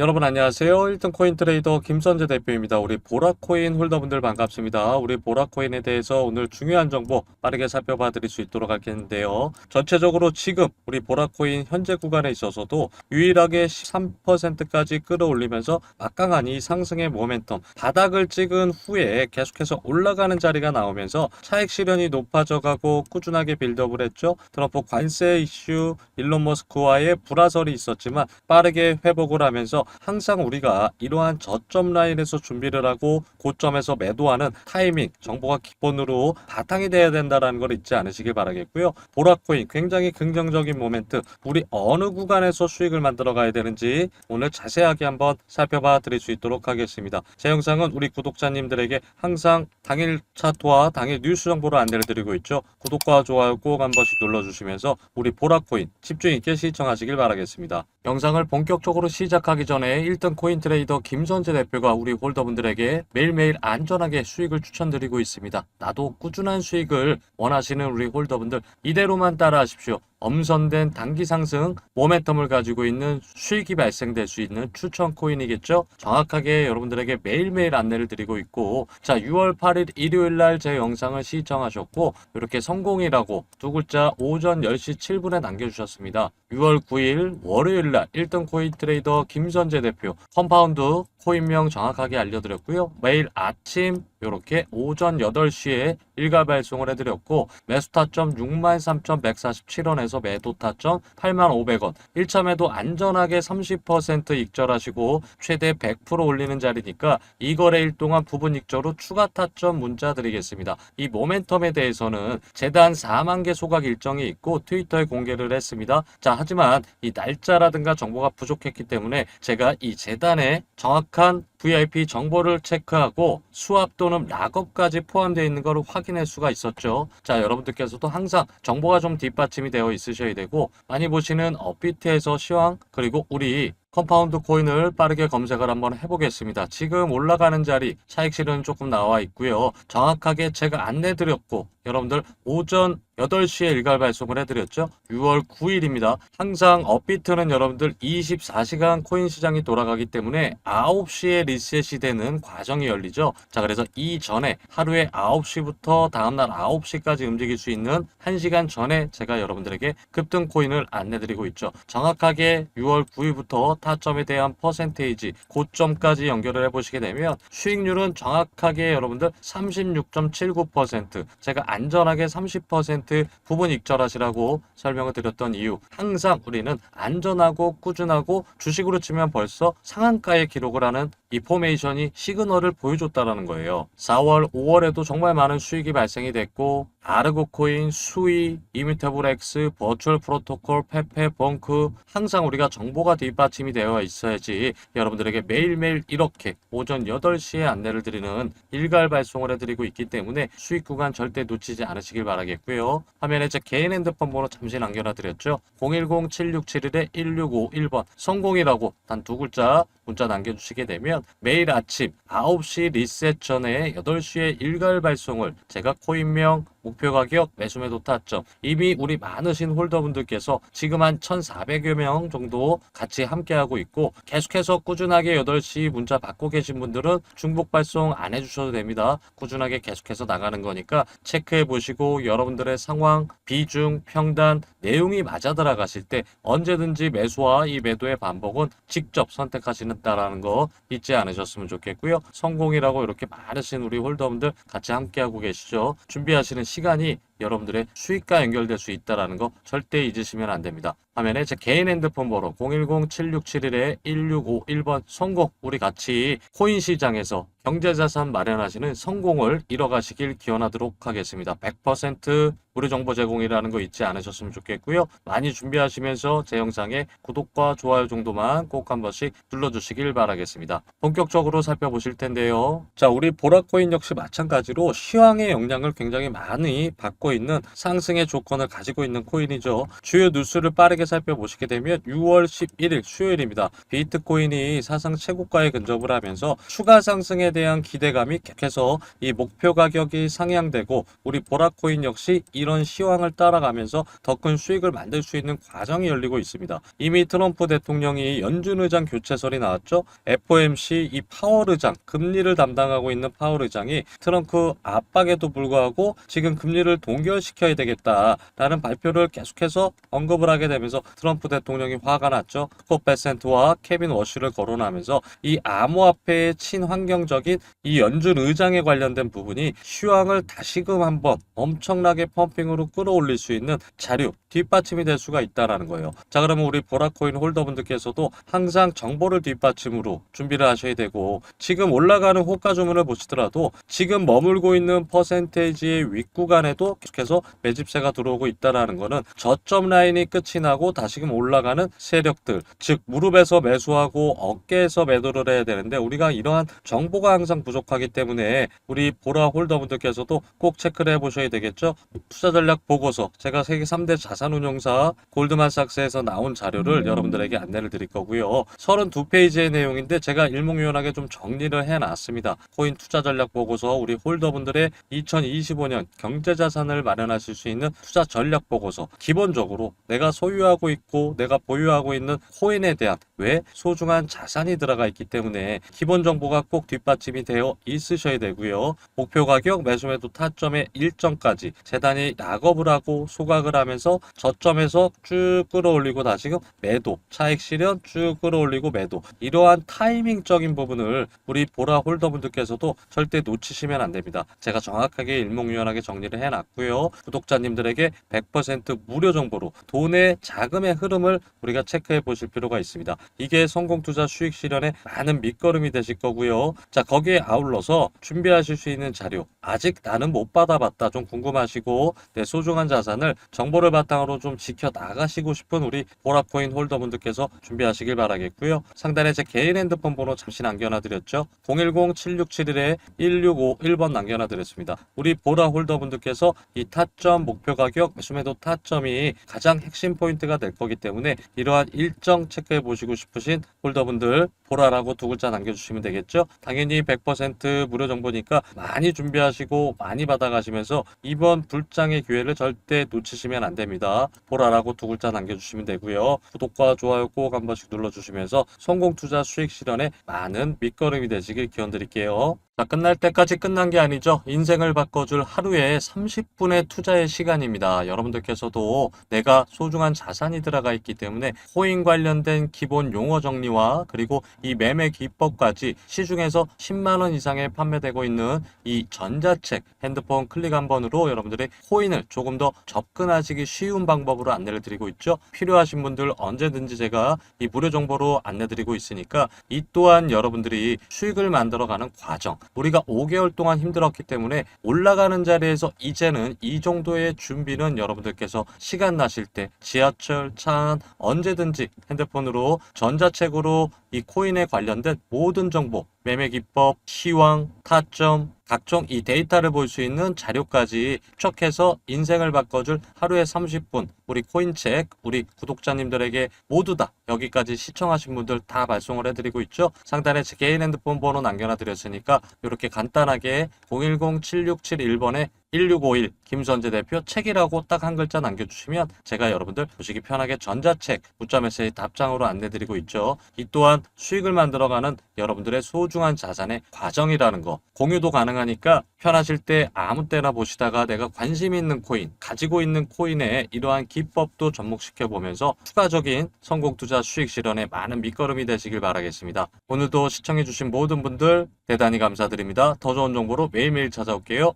여러분 안녕하세요. 1등 코인 트레이더 김선재 대표입니다. 우리 보라코인 홀더분들 반갑습니다. 우리 보라코인에 대해서 오늘 중요한 정보 빠르게 살펴봐 드릴 수 있도록 하겠는데요. 전체적으로 지금 우리 보라코인 현재 구간에 있어서도 유일하게 13%까지 끌어올리면서 막강한 이 상승의 모멘텀 바닥을 찍은 후에 계속해서 올라가는 자리가 나오면서 차익 실현이 높아져 가고 꾸준하게 빌드업을 했죠. 트럼프 관세 이슈 일론 머스크와의 불화설이 있었지만 빠르게 회복을 하면서 항상 우리가 이러한 저점 라인에서 준비를 하고 고점에서 매도하는 타이밍 정보가 기본으로 바탕이 돼야 된다는 걸 잊지 않으시길 바라겠고요. 보라코인 굉장히 긍정적인 모멘트 우리 어느 구간에서 수익을 만들어 가야 되는지 오늘 자세하게 한번 살펴봐 드릴 수 있도록 하겠습니다. 제 영상은 우리 구독자님들에게 항상 당일 차트와 당일 뉴스 정보를 안내를 드리고 있죠. 구독과 좋아요 꼭 한 번씩 눌러주시면서 우리 보라코인 집중 있게 시청하시길 바라겠습니다. 영상을 본격적으로 시작하기 전에 1등 코인 트레이더 김선재 대표가 우리 홀더분들에게 매일매일 안전하게 수익을 추천드리고 있습니다. 나도 꾸준한 수익을 원하시는 우리 홀더분들 이대로만 따라하십시오. 엄선된 단기 상승 모멘텀을 가지고 있는 수익이 발생될 수 있는 추천 코인이겠죠. 정확하게 여러분들에게 매일매일 안내를 드리고 있고 자 6월 8일 일요일 날 제 영상을 시청하셨고 이렇게 성공이라고 두 글자 오전 10시 7분에 남겨주셨습니다. 6월 9일 월요일 날 1등 코인 트레이더 김선재 대표 컴파운드 코인명 정확하게 알려드렸고요. 매일 아침 이렇게 오전 8시에 일괄 발송을 해드렸고 매수 타점 63,147원에서 매도 타점 8,500원 1차 매도 안전하게 30% 익절하시고 최대 100% 올리는 자리니까 이 거래일 동안 부분 익절 후 추가 타점 문자 드리겠습니다. 이 모멘텀에 대해서는 재단 4만 개 소각 일정이 있고 트위터에 공개를 했습니다. 자 하지만 이 날짜라든가 정보가 부족했기 때문에 제가 이 재단의 정확한 VIP 정보를 체크하고 수압 또는 락업까지 포함되어 있는 것을 확인할 수가 있었죠. 자, 여러분들께서도 항상 정보가 좀 뒷받침이 되어 있으셔야 되고 많이 보시는 업비트에서 시황 그리고 우리 컴파운드 코인을 빠르게 검색을 한번 해보겠습니다. 지금 올라가는 자리 차익 실현 조금 나와 있고요. 정확하게 제가 안내 드렸고 여러분들 오전 8시에 일괄 발송을 해드렸죠. 6월 9일입니다. 항상 업비트는 여러분들 24시간 코인 시장이 돌아가기 때문에 9시에 리셋이 되는 과정이 열리죠. 자, 그래서 이전에 하루에 9시부터 다음날 9시까지 움직일 수 있는 1시간 전에 제가 여러분들에게 급등 코인을 안내드리고 있죠. 정확하게 6월 9일부터 타점에 대한 퍼센테이지, 고점까지 연결을 해보시게 되면 수익률은 정확하게 여러분들 36.79% 제가 안전하게 30% 부분 익절하시라고 설명을 드렸던 이유 항상 우리는 안전하고 꾸준하고 주식으로 치면 벌써 상한가에 기록을 하는 이 포메이션이 시그널을 보여줬다라는 거예요. 4월, 5월에도 정말 많은 수익이 발생이 됐고 아르고 코인, 수이, X, 버추얼 프로토콜, 페페, 벙크 항상 우리가 정보가 뒷받침이 되어 있어야지 여러분들에게 매일매일 이렇게 오전 8시에 안내를 드리는 일괄 발송을 해드리고 있기 때문에 수익 구간 절대 놓치지 않으시길 바라겠고요. 화면에 제 개인 핸드폰 번호 잠시 남겨놔 드렸죠. 010-7671-1651번 성공이라고 단 두 글자 문자 남겨주시게 되면 매일 아침 9시 리셋 전에 8시에 일괄 발송을 제가 코인명 목표 가격 매수 매 도 타점 이미 우리 많으신 홀더분들께서 지금 한 1,400여 명 정도 같이 함께하고 있고 계속해서 꾸준하게 8시 문자 받고 계신 분들은 중복 발송 안 해주셔도 됩니다. 꾸준하게 계속해서 나가는 거니까 체크해 보시고 여러분들의 상황, 비중, 평단, 내용이 맞아 들어가실 때 언제든지 매수와 이 매도의 반복은 직접 선택하시는다라는 거 잊지 않으셨으면 좋겠고요. 성공이라고 이렇게 많으신 우리 홀더분들 같이 함께하고 계시죠. 준비하시는 시간 이 여러분들의 수익과 연결될 수 있다라는 거 절대 잊으시면 안 됩니다. 화면에 제 개인 핸드폰 번호 010-7671-1651번 성공 우리 같이 코인 시장에서 경제자산 마련하시는 성공을 이뤄가시길 기원하도록 하겠습니다. 100% 무료 정보 제공이라는 거 잊지 않으셨으면 좋겠고요. 많이 준비하시면서 제 영상에 구독과 좋아요 정도만 꼭 한 번씩 눌러주시길 바라겠습니다. 본격적으로 살펴보실 텐데요. 자, 우리 보라코인 역시 마찬가지로 시황의 영향을 굉장히 많이 받고 갖고 있는 상승의 조건을 가지고 있는 코인이죠. 주요 뉴스를 빠르게 살펴보시게 되면 6월 11일 수요일입니다. 비트코인이 사상 최고가에 근접을 하면서 추가 상승에 대한 기대감이 계속해서 이 목표 가격이 상향되고 우리 보라코인 역시 이런 시황을 따라가면서 더 큰 수익을 만들 수 있는 과정이 열리고 있습니다. 이미 트럼프 대통령이 연준 의장 교체설이 나왔죠. FOMC 이 파월 의장 금리를 담당하고 있는 파월 의장이 트럼프 압박에도 불구하고 지금 금리를 동 결시켜야 되겠다라는 발표를 계속해서 언급을 하게 되면서 트럼프 대통령이 화가 났죠. 스콧 베센트와 케빈 워시를 거론하면서 이 암호화폐의 친환경적인 이 연준 의장에 관련된 부분이 시황을 다시금 한번 엄청나게 펌핑으로 끌어올릴 수 있는 자료 뒷받침이 될 수가 있다라는 거예요. 자 그러면 우리 보라코인 홀더분들께서도 항상 정보를 뒷받침으로 준비를 하셔야 되고 지금 올라가는 호가 주문을 보시더라도 지금 머물고 있는 퍼센테이지의 윗구간에도 계속해서 매집세가 들어오고 있다라는 거는 저점 라인이 끝이 나고 다시금 올라가는 세력들 즉 무릎에서 매수하고 어깨에서 매도를 해야 되는데 우리가 이러한 정보가 항상 부족하기 때문에 우리 보라 홀더분들께서도 꼭 체크를 해보셔야 되겠죠. 투자 전략 보고서 제가 세계 3대 자산운용사 골드만삭스에서 나온 자료를 여러분들에게 안내를 드릴 거고요. 32페이지의 내용인데 제가 일목요연하게 좀 정리를 해놨습니다. 코인 투자 전략 보고서 우리 홀더분들의 2025년 경제자산을 마련하실 수 있는 투자 전략 보고서 기본적으로 내가 소유하고 있고 내가 보유하고 있는 코인에 대한 왜 소중한 자산이 들어가 있기 때문에 기본 정보가 꼭 뒷받침이 되어 있으셔야 되고요. 목표 가격 매수 매도 타점의 일정까지 재단이 락업을 하고 소각을 하면서 저점에서 쭉 끌어올리고 다시금 매도 차익 실현 쭉 끌어올리고 매도 이러한 타이밍적인 부분을 우리 보라 홀더분들께서도 절대 놓치시면 안 됩니다. 제가 정확하게 일목요연하게 정리를 해놨고 요. 구독자님들에게 100% 무료 정보로 돈의 자금의 흐름을 우리가 체크해 보실 필요가 있습니다. 이게 성공 투자 수익 실현에 많은 밑거름이 되실 거고요. 자 거기에 아울러서 준비하실 수 있는 자료 아직 나는 못 받아봤다 좀 궁금하시고 내 소중한 자산을 정보를 바탕으로 좀 지켜 나가시고 싶은 우리 보라코인 홀더분들께서 준비하시길 바라겠고요. 상단에 제 개인 핸드폰 번호 잠시 남겨놔 드렸죠. 010-7671-1651번 남겨놔 드렸습니다. 우리 보라 홀더분들께서 이 타점 목표 가격 매수매도 타점이 가장 핵심 포인트가 될 거기 때문에 이러한 일정 체크해 보시고 싶으신 홀더분들 보라라고 두 글자 남겨주시면 되겠죠. 당연히 100% 무료 정보니까 많이 준비하시고 많이 받아가시면서 이번 불장의 기회를 절대 놓치시면 안 됩니다. 보라라고 두 글자 남겨주시면 되고요. 구독과 좋아요 꼭 한 번씩 눌러주시면서 성공 투자 수익 실현에 많은 밑거름이 되시길 기원드릴게요. 자, 끝날 때까지 끝난 게 아니죠. 인생을 바꿔줄 하루에 30분 의 투자의 시간입니다. 여러분들께서도 내가 소중한 자산이 들어가 있기 때문에 코인 관련된 기본 용어 정리와 그리고 이 매매 기법까지 시중에서 10만 원 이상에 판매되고 있는 이 전자책 핸드폰 클릭 한 번으로 여러분들의 코인을 조금 더 접근하시기 쉬운 방법으로 안내를 드리고 있죠. 필요하신 분들 언제든지 제가 이 무료 정보로 안내 드리고 있으니까 이 또한 여러분들이 수익을 만들어가는 과정 우리가 5개월 동안 힘들었기 때문에 올라가는 자리에서 이제는 이 정도의 준비는 여러분들께서 시간 나실 때 지하철, 차안 언제든지 핸드폰으로 전자책으로 이 코인에 관련된 모든 정보, 매매 기법, 시황, 타점, 각종 이 데이터를 볼 수 있는 자료까지 추적해서 인생을 바꿔줄 하루에 30분 우리 코인책 우리 구독자님들에게 모두 다 여기까지 시청하신 분들 다 발송을 해드리고 있죠. 상단에 제 개인 핸드폰 번호 남겨놔 드렸으니까 이렇게 간단하게 010-7671번에 1651 김선재 대표 책이라고 딱 한 글자 남겨주시면 제가 여러분들 보시기 편하게 전자책 문자 메시지 답장으로 안내드리고 있죠. 이 또한 수익을 만들어가는 여러분들의 소중한 자산의 과정이라는 거 공유도 가능하니까 편하실 때 아무 때나 보시다가 내가 관심 있는 코인 가지고 있는 코인에 이러한 기법도 접목시켜 보면서 추가적인 성공 투자 수익 실현에 많은 밑거름이 되시길 바라겠습니다. 오늘도 시청해주신 모든 분들 대단히 감사드립니다. 더 좋은 정보로 매일매일 찾아올게요.